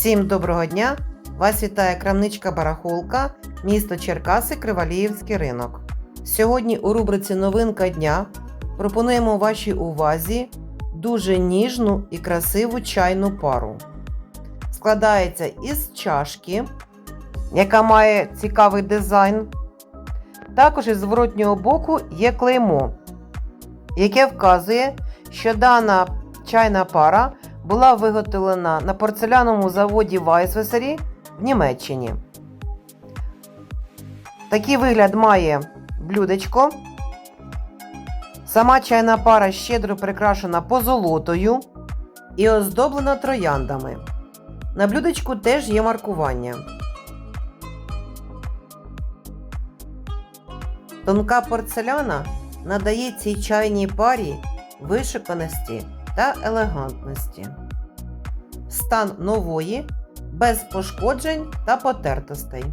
Всім доброго дня! Вас вітає крамничка Барахолка, місто Черкаси, Криваліївський ринок. Сьогодні у рубриці Новинка дня пропонуємо вашій увазі дуже ніжну і красиву чайну пару. Складається із чашки, яка має цікавий дизайн. Також із зворотнього боку є клеймо, яке вказує, що дана чайна пара була виготовлена на порцеляному заводі Вайсвесері в Німеччині. Такий вигляд має блюдечко. Сама чайна пара щедро прикрашена позолотою і оздоблена трояндами. На блюдечку теж є маркування. Тонка порцеляна надає цій чайній парі вишуканості та елегантності. Стан нової без пошкоджень та потертостей.